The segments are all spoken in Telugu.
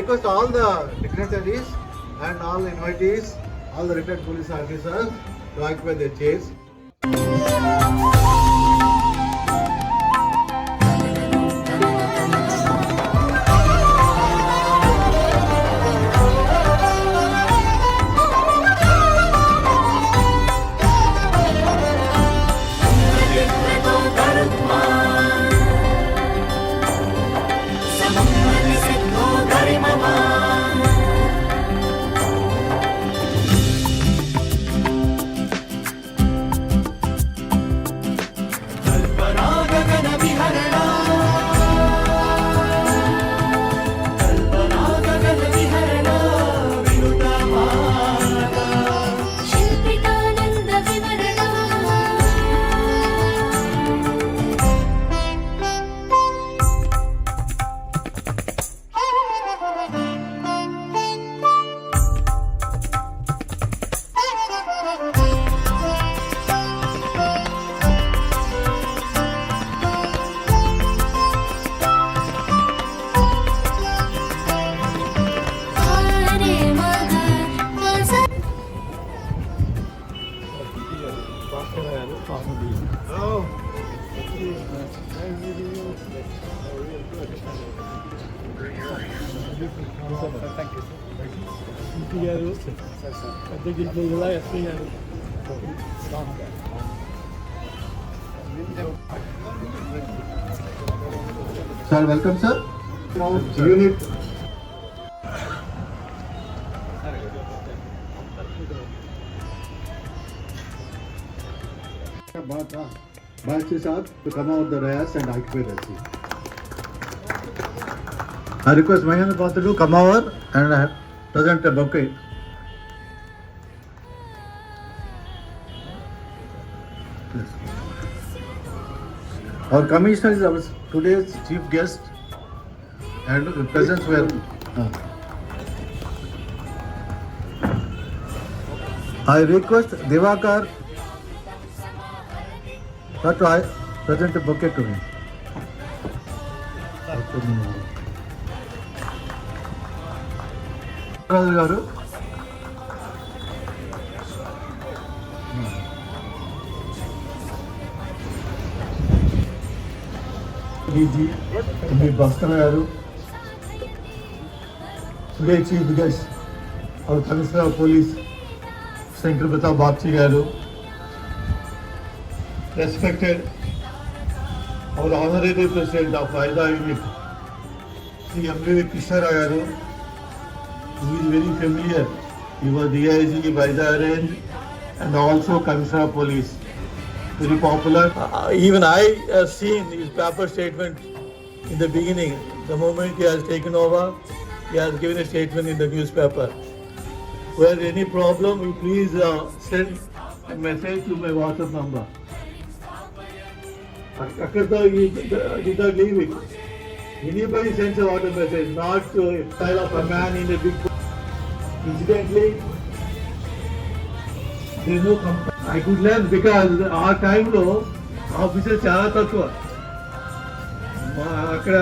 request all the dignitaries and all invitees, all the retired police officers to occupy their chairs. Sir, welcome, sir. Now, Unit. बात था बात के साथ to come out the dais and occupy the seat. I request Mahendra Patra to come over and uh, present a bouquet. Our commissioner is our today's chief guest and presents were. Uh, I request Divakar sir to I present a bouquet to me. గారు डीजी भास्कर चीफ गेस्ट और कमीशनर पुलिस शंकर प्रताप बापची गारेस्पेक्टेड और आनरेबल प्रेसीडेंट आफ् आयुदा यूनिट श्री एमवी कृष्णारा गार वेरी फेमिलियर युवा डीआईजी की बैदा range and Alo commissioner police. Very popular. Uh, even I have seen his paper statement in the beginning. The moment he has taken over, he has given a statement in the newspaper. Where any problem, you please uh, send a message to my WhatsApp number. Akata, he did not leave it. Anybody sends a WhatsApp message, not to style of a man in a big. Incidentally, comp- I could learn because ఆ టైంలో ఆఫీసర్ చాలా తక్కువ అక్కడ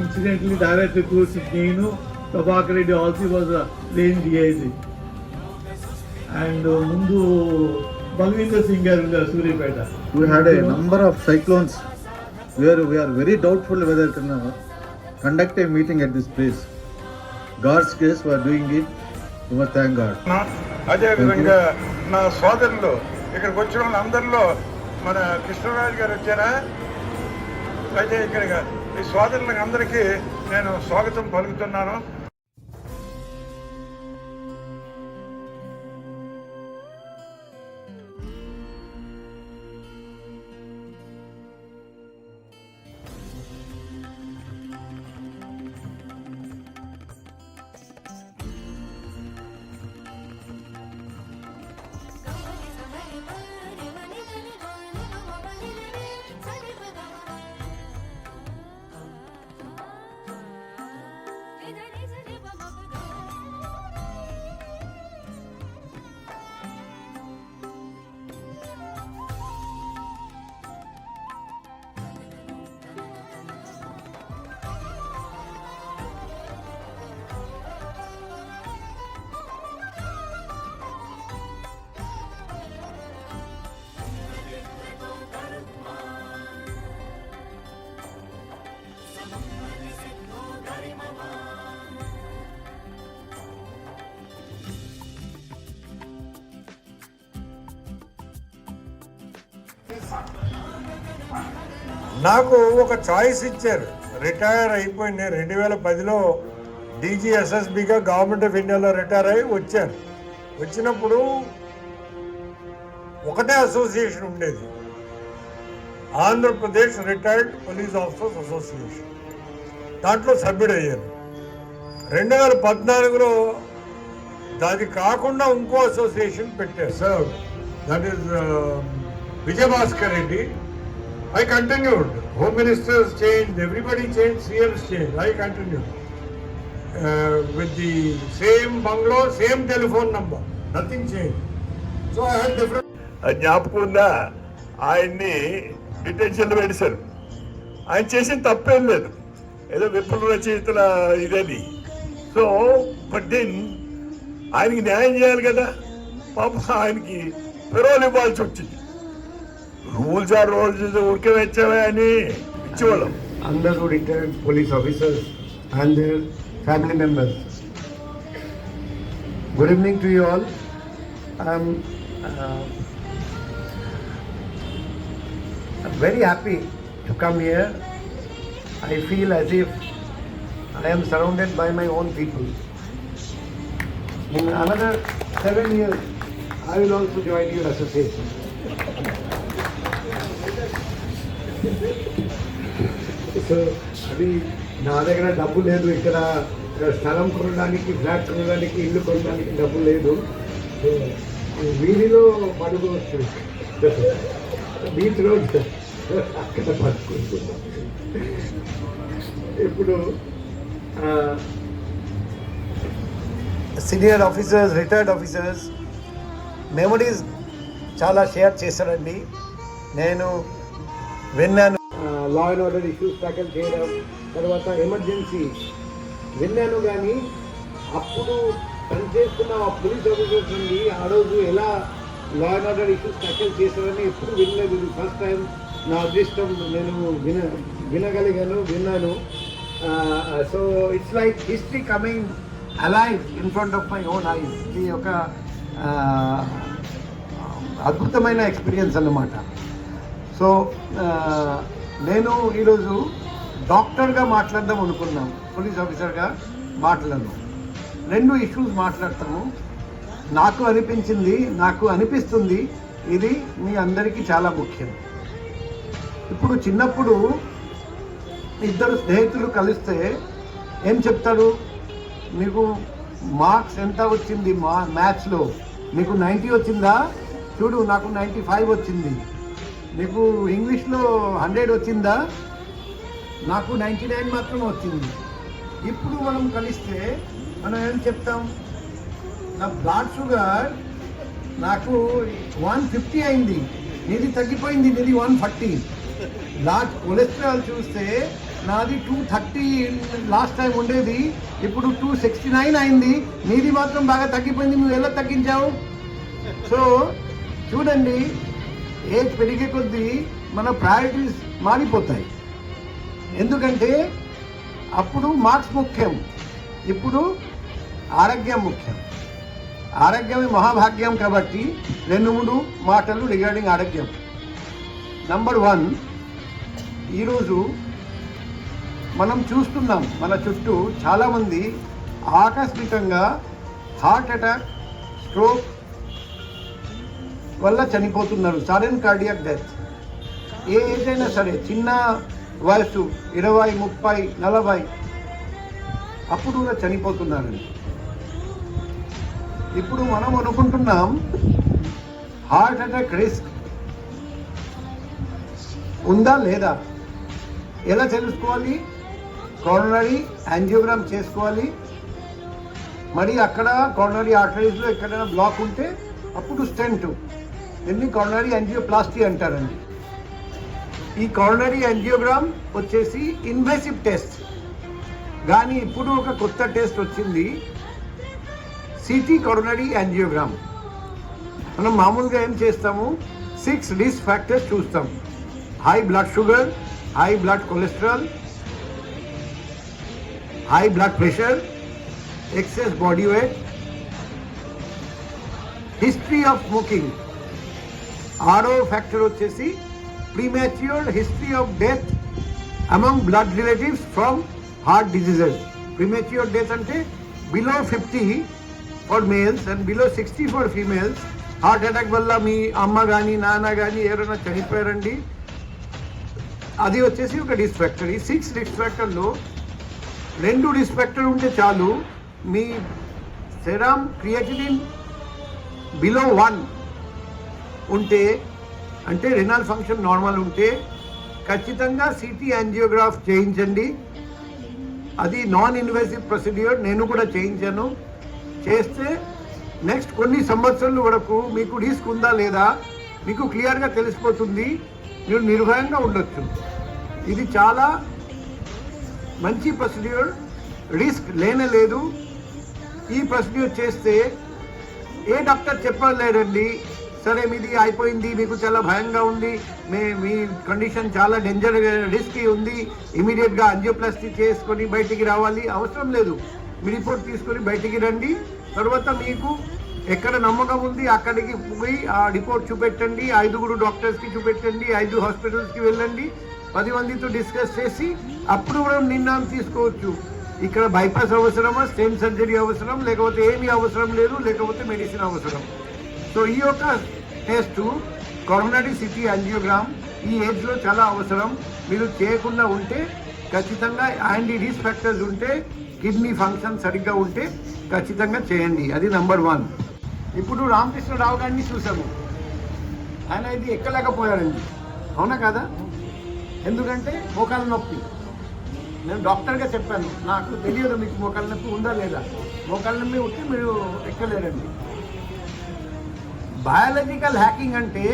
ఇన్సిడెంట్లీ డైరెక్టర్ కూర్చి నేను ప్రభాకర్ రెడ్డి ఆల్సీ వాజ్ లేని డిఐజీ అండ్ ముందు బల్వీందర్ సింగ్ గారు ఉన్నారు Suryapet We had a number of cyclones where we are very doubtful whether to uh, conduct a meeting at this place. God's case, we are doing it. We నా అదేవిధంగా నా సోదరులు ఇక్కడికి వచ్చిన వాళ్ళందరిలో మన కృష్ణరాజు గారు వచ్చారా? అయితే ఇక్కడ ఈ సోదరులకు అందరికీ నేను స్వాగతం పలుకుతున్నాను. నాకు ఒక చాయిస్ ఇచ్చారు. రిటైర్ అయిపోయింది. నేను రెండు వేల పదిలో డీజీఎస్ఎస్బిగా గవర్నమెంట్ ఆఫ్ ఇండియాలో రిటైర్ అయ్యి వచ్చాను. వచ్చినప్పుడు ఒకటే అసోసియేషన్ ఉండేది. Andhra Pradesh retired police officers association దాంట్లో సభ్యుడయ్యాను. రెండు వేల పద్నాలుగులో దాది కాకుండా ఇంకో అసోసియేషన్ పెట్టారు. Sir that is Vijayabhaskar Reddy I continued home ministers change everybody change CMs change I continued with the same bungalow same telephone number nothing change so I had different జ్ఞాపకం ఉందా? ఆయన్ని డిటెన్షన్లో పెట్టారు ఆయన చేసిన తప్పేం లేదు. ఏదో విప్లవ రచయితల ఇదని సో బట్ ఆయనకి న్యాయం చేయాలి కదా. పాప ఆయనకి పెరోల్ ఇవ్వాల్సి వచ్చింది. రూల్స్ ఆర్ రూల్స్ ఉడికే వచ్చావా అని ఇచ్చేవాళ్ళం అందరూ retired police officers and their family members good evening to you all I'm very happy to come here. I feel as if I am surrounded by my own people. In another seven years, I will also join your association. So అది నా దగ్గర డబ్బు లేదు. ఇక్కడ స్థలం కొనడానికి ఫ్లాట్ కొనడానికి ఇల్లు కొనడానికి డబ్బు లేదు. సో వీధిలో పడుకోవచ్చు బీచ్ రోడ్ అక్కడ పడుకుంటున్నాం. ఇప్పుడు senior officers retired officers memories చాలా షేర్ చేశారండి. నేను విన్నాను law and order issues tackle చేయడం తర్వాత ఎమర్జెన్సీ విన్నాను కానీ అప్పుడు పనిచేస్తున్న ఆ పోలీస్ ఆఫీసర్స్ నుండి ఆ రోజు ఎలా law and order issues tackle చేశారని ఎప్పుడు వినలేదు. ఇది ఫస్ట్ టైం నా అదృష్టం. నేను విన వినగలిగాను విన్నాను. So it's like history coming alive in front of my own eyes ఇది ఒక అద్భుతమైన ఎక్స్పీరియన్స్ అన్నమాట. సో నేను ఈరోజు డాక్టర్గా మాట్లాడదాం అనుకున్నాం పోలీస్ ఆఫీసర్గా మాట్లాడను రెండు ఇష్యూస్ మాట్లాడతాము. నాకు అనిపించింది నాకు అనిపిస్తుంది ఇది మీ అందరికీ చాలా ముఖ్యం. ఇప్పుడు చిన్నప్పుడు ఇద్దరు స్నేహితులు కలిస్తే ఏం చెప్తాడు మీకు మార్క్స్ ఎంత వచ్చింది మా మ్యాథ్స్లో నీకు నైంటీ వచ్చిందా? చూడు నాకు నైంటీ ఫైవ్ వచ్చింది. నీకు ఇంగ్లీష్లో హండ్రెడ్ వచ్చిందా? నాకు నైంటీ నైన్ మాత్రం వచ్చింది. ఇప్పుడు మనం కలిస్తే మనం ఏం చెప్తాం? నా బ్లడ్ షుగర్ నాకు వన్ ఫిఫ్టీ అయింది. నీది తగ్గిపోయింది నీది వన్ ఫార్టీ. బ్లడ్ కొలెస్ట్రాల్ చూస్తే నాది టూ థర్టీ లాస్ట్ టైం ఉండేది. ఇప్పుడు టూ సిక్స్టీ నైన్ అయింది. నీది మాత్రం బాగా తగ్గిపోయింది. నువ్వు ఎలా తగ్గించావు? సో చూడండి ఏజ్ పెరిగే కొద్దీ మన ప్రయారిటీస్ మారిపోతాయి. ఎందుకంటే అప్పుడు మార్క్స్ ముఖ్యం. ఇప్పుడు ఆరోగ్యం ముఖ్యం. ఆరోగ్యమే మహాభాగ్యం కాబట్టి రెండు మూడు మాటలు రిగార్డింగ్ ఆరోగ్యం. నంబర్ వన్ ఈరోజు మనం చూస్తున్నాం మన చుట్టూ చాలామంది ఆకస్మికంగా హార్ట్ అటాక్ స్ట్రోక్ వల్ల చనిపోతున్నారు. Sudden cardiac death. ఏ ఏదైనా సరే చిన్న వయసు ఇరవై ముప్పై నలభై అప్పుడు కూడా చనిపోతున్నారండి. ఇప్పుడు మనం అనుకుంటున్నాం హార్ట్ అటాక్ రిస్క్ ఉందా లేదా? ఎలా తెలుసుకోవాలి? కోరోనరీ యాంజియోగ్రామ్ చేసుకోవాలి. మరి అక్కడ కోరోనరీ ఆర్టరీస్లో ఎక్కడైనా బ్లాక్ ఉంటే అప్పుడు స్టెంట్. దీన్ని కార్నరీ యాంజియోప్లాస్టీ అంటారండి. ఈ కార్నరీ యాంజియోగ్రామ్ వచ్చేసి ఇన్వెసివ్ టెస్ట్ కానీ ఇప్పుడు ఒక కొత్త టెస్ట్ వచ్చింది. సిటీ కార్నరీ యాంజియోగ్రామ్ మనం మామూలుగా ఏం చేస్తాము? సిక్స్ రిస్క్ ఫ్యాక్టర్స్ చూస్తాం. High blood sugar high blood cholesterol high blood pressure excess body weight history of smoking ఆరో ఫ్యాక్టర్ వచ్చేసి premature history of death among blood relatives from heart diseases premature death అంటే below fifty for males and below sixty for females heart attack వల్ల మీ అమ్మ కానీ నాన్న కానీ ఎవరైనా చనిపోయారండి? అది వచ్చేసి ఒక రిస్క్ ఫ్యాక్టర్ ఈ సిక్స్ రిస్క్ ఫ్యాక్టర్లో రెండు రిస్క్ ఫ్యాక్టర్ ఉంటే చాలు మీ సెరామ్ క్రియేటిన్ బిలో వన్ ఉంటే అంటే రెనాల్ ఫంక్షన్ నార్మల్ ఉంటే ఖచ్చితంగా సిటీ యాంజియోగ్రాఫ్ చేయించండి. అది నాన్ ఇన్వెసివ్ ప్రొసీడ్యూర్ నేను కూడా చేయించాను. చేస్తే నెక్స్ట్ కొన్ని సంవత్సరాల వరకు మీకు రిస్క్ ఉందా లేదా మీకు క్లియర్గా తెలిసిపోతుంది. మీరు నిర్భయంగా ఉండొచ్చు. ఇది చాలా మంచి ప్రొసీడ్యూర్ రిస్క్ లేనే లేదు. ఈ ప్రొసీడ్యూర్ చేస్తే ఏ డాక్టర్ చెప్పలేడండి సరే మీది అయిపోయింది మీకు చాలా భయంగా ఉంది మీ మీ కండిషన్ చాలా డేంజర్ రిస్క్ ఉంది ఇమీడియట్గా అంజియోప్లాస్టీ చేసుకొని బయటికి రావాలి అవసరం లేదు. మీ రిపోర్ట్ తీసుకొని బయటికి రండి. తర్వాత మీకు ఎక్కడ నమ్మకం ఉంది అక్కడికి పోయి ఆ రిపోర్ట్ చూపెట్టండి ఐదుగురు డాక్టర్స్కి చూపెట్టండి ఐదు హాస్పిటల్స్కి వెళ్ళండి పది మందితో డిస్కస్ చేసి అప్పుడు మనం నిర్ణయం తీసుకోవచ్చు. ఇక్కడ బైపాస్ అవసరమా స్టెన్ సర్జరీ అవసరం లేకపోతే ఏమీ అవసరం లేదు లేకపోతే మెడిసిన్ అవసరం. సో ఈ యొక్క టెస్ట్ కొరోనరీ సిటీ యాంజియోగ్రామ్ ఈ ఏజ్లో చాలా అవసరం. మీరు చేయకుండా ఉంటే ఖచ్చితంగా యాంటీ రిస్క్ ఫ్యాక్టర్స్ ఉంటే కిడ్నీ ఫంక్షన్ సరిగ్గా ఉంటే ఖచ్చితంగా చేయండి. అది నంబర్ వన్ ఇప్పుడు రామకృష్ణరావు గారిని చూసాము. ఆయన ఇది ఎక్కలేకపోయాడండి. అవునా కదా? ఎందుకంటే మోకాల నొప్పి. నేను డాక్టర్గా చెప్పాను. నాకు తెలియదు మీకు మోకాల నొప్పి ఉందా లేదా? మోకాళ్ళ నొప్పి ఉంటే మీరు ఎక్కలేరండి. బయాలజికల్ హ్యాకింగ్ అంటే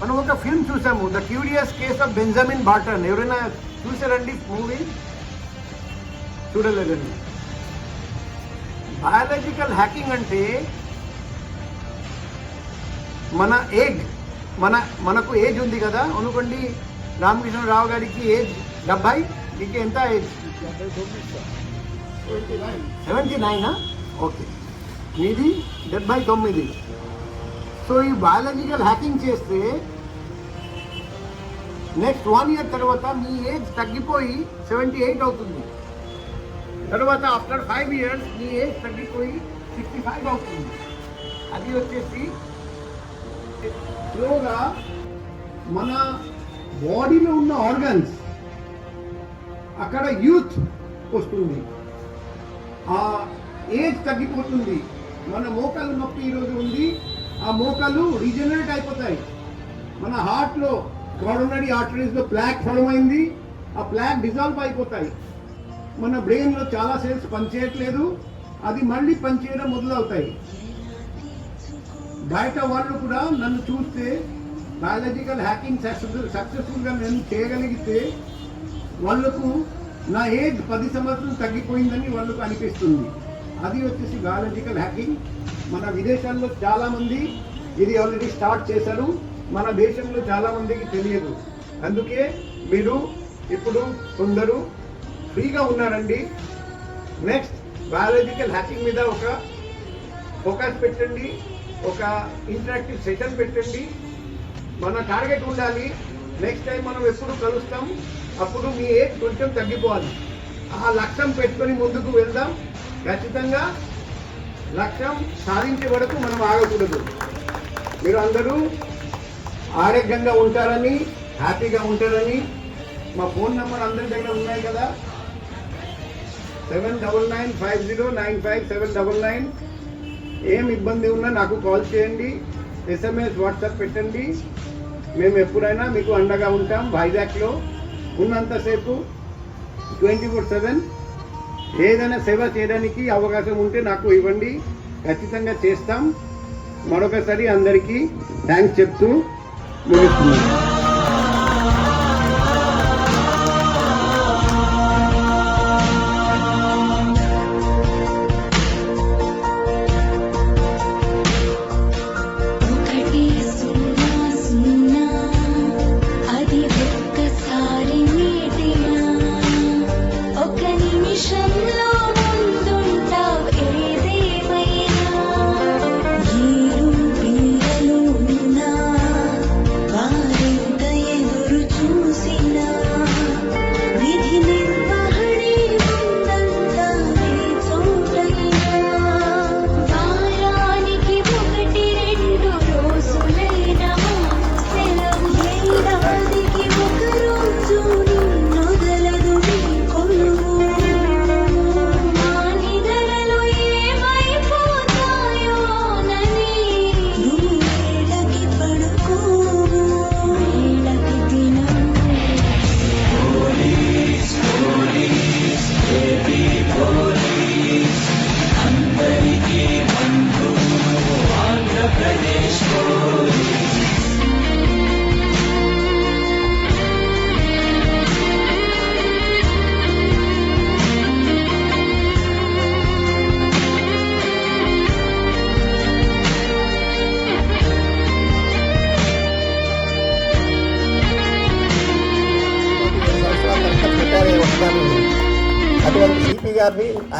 మనం ఒక ఫిల్మ్ చూసాము the curious case of Benjamin Button ఎవరైనా చూసారండి మూవీ? చూడలేదండి. బయాలజికల్ హ్యాకింగ్ అంటే మన ఏజ్ మన మనకు ఏజ్ ఉంది కదా? అనుకోండి రామకృష్ణరావు గారికి ఏజ్ డెబ్బై మీకు ఎంత ఏజ్? సెవెంటీ నైనా? ఓకే. మీది డెబ్బై తొమ్మిది. సో ఈ బయాలజికల్ హ్యాకింగ్ చేస్తే నెక్స్ట్ వన్ ఇయర్ తర్వాత మీ ఏజ్ తగ్గిపోయి సెవెంటీ ఎయిట్ అవుతుంది. తర్వాత ఆఫ్టర్ ఫైవ్ ఇయర్స్ మీ ఏజ్ తగ్గిపోయి సిక్స్టీ ఫైవ్ అవుతుంది. అది వచ్చేసి స్లోగా మన బాడీలో ఉన్న ఆర్గన్స్ అక్కడ యూత్ వస్తుంది. ఆ ఏజ్ తగ్గిపోతుంది. మన మోకాలు నొప్పి ఈరోజు ఉంది. ఆ మోకాలు రీజనరేట్ అయిపోతాయి. మన హార్ట్లో కారోనరీ ఆర్టరీస్లో ప్లాక్ ఫార్మ్ అయింది. ఆ ప్లాక్ డిజాల్వ్ అయిపోతాయి. మన బ్రెయిన్లో చాలా సెల్స్ పనిచేయట్లేదు. అది మళ్ళీ పనిచేయడం మొదలవుతాయి. బయట వాళ్ళు కూడా నన్ను చూస్తే బయాలజికల్ హ్యాకింగ్ సక్సెస్ఫుల్ సక్సెస్ఫుల్గా నేను చేయగలిగితే వాళ్ళకు నా ఏజ్ పది సంవత్సరం తగ్గిపోయిందని వాళ్ళకు అనిపిస్తుంది. అది వచ్చేసి బయాలజికల్ హ్యాకింగ్. మన విదేశాల్లో చాలామంది ఇది ఆల్రెడీ స్టార్ట్ చేశారు. మన దేశంలో చాలా మందికి తెలియదు. అందుకే మీరు ఇప్పుడు కొందరు ఫ్రీగా ఉన్నారండి. నెక్స్ట్ బయాలజికల్ హ్యాకింగ్ మీద ఒక ఫోకస్ పెట్టండి. ఒక ఇంటరాక్టివ్ సెషన్ పెట్టండి. మన టార్గెట్ ఉండాలి. నెక్స్ట్ టైం మనం ఎప్పుడు కలుస్తాం అప్పుడు మీ ఏజ్ కొంచెం తగ్గిపోవాలి. ఆ లక్ష్యం పెట్టుకొని ముందుకు వెళ్దాం. ఖచ్చితంగా లక్ష్యం సాధించే వరకు మనం ఆగకూడదు. మీరు అందరూ ఆరోగ్యంగా ఉంటారని హ్యాపీగా ఉంటారని మా ఫోన్ నెంబర్ అందరి దగ్గర ఉన్నాయి కదా. Seven double nine five zero nine five seven double nine. ఏం ఇబ్బంది ఉన్నా నాకు కాల్ చేయండి. ఎస్ఎంఎస్ వాట్సాప్ పెట్టండి. మేము ఎప్పుడైనా మీకు అండగా ఉంటాం. వైజాగ్లో ఉన్నంతసేపు ట్వంటీ ఫోర్ సెవెన్ ఏదైనా సేవ చేయడానికి అవకాశం ఉంటే నాకు ఇవ్వండి. ఖచ్చితంగా చేస్తాం. మరొకసారి అందరికీ థ్యాంక్స్ చెప్తూ ముగిస్తున్నాను.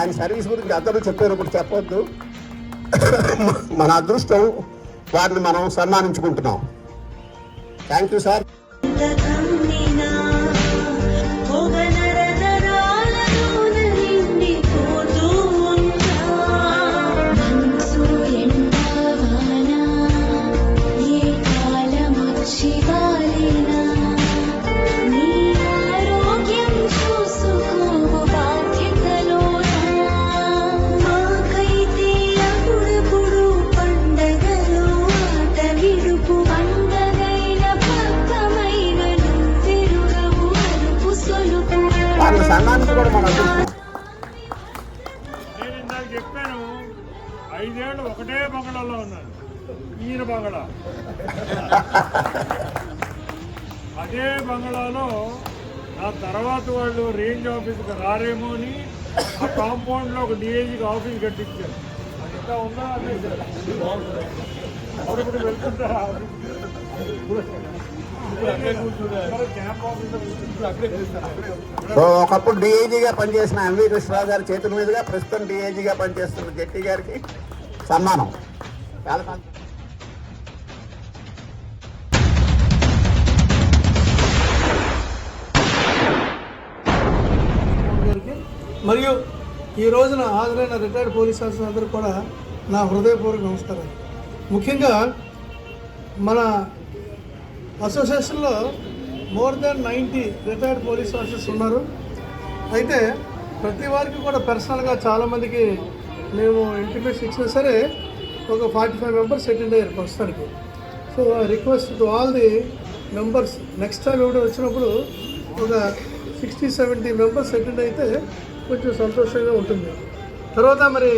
ఆయన సర్వీస్ గురించి అందరూ చెప్పారు ఇప్పుడు చెప్పొద్దు. మన అదృష్టం వారిని మనం సన్మానించుకుంటున్నాం. థ్యాంక్ యూ సార్ ఆఫీస్ కట్టించారు. ఇంకా ఉందా అప్పుడు వెళ్తుంటా క్యాంప్ ఆఫీసర్ సో ఒకప్పుడు డిఐజీగా పనిచేసిన ఎంవి కృష్ణరావు గారి చేతుల మీదుగా ప్రస్తుతం డిఐజీగా పనిచేస్తున్న జెట్టి గారికి సన్మానం. చాలా మరియు ఈ రోజున హాజరైన రిటైర్డ్ పోలీస్ ఆఫీసర్ అందరూ కూడా నా హృదయపూర్వక నమస్కారం ముఖ్యంగా మన అసోసియేషన్లో more than ninety retired police officers ఉన్నారు. అయితే ప్రతి వారికి కూడా పర్సనల్గా చాలామందికి మేము ఇంటిమేషన్ ఇచ్చినా సరే ఒక ఫార్టీ ఫైవ్ మెంబర్స్ అటెండ్ అయ్యారు ప్రస్తుతానికి. So request to all the members next time ఎవడో వచ్చినప్పుడు ఒక సిక్స్టీ సెవెంటీ మెంబర్స్ అటెండ్ అయితే కొంచెం సంతోషంగా ఉంటుంది. తర్వాత మరి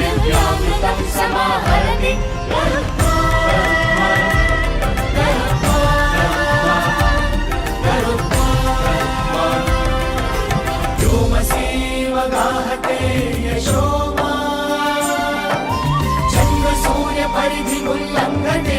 दिव्यामृतं समाहरति व्योमसेव गाहते यशोमा जन्मसूर्यपरिधिमुल्लङ्घते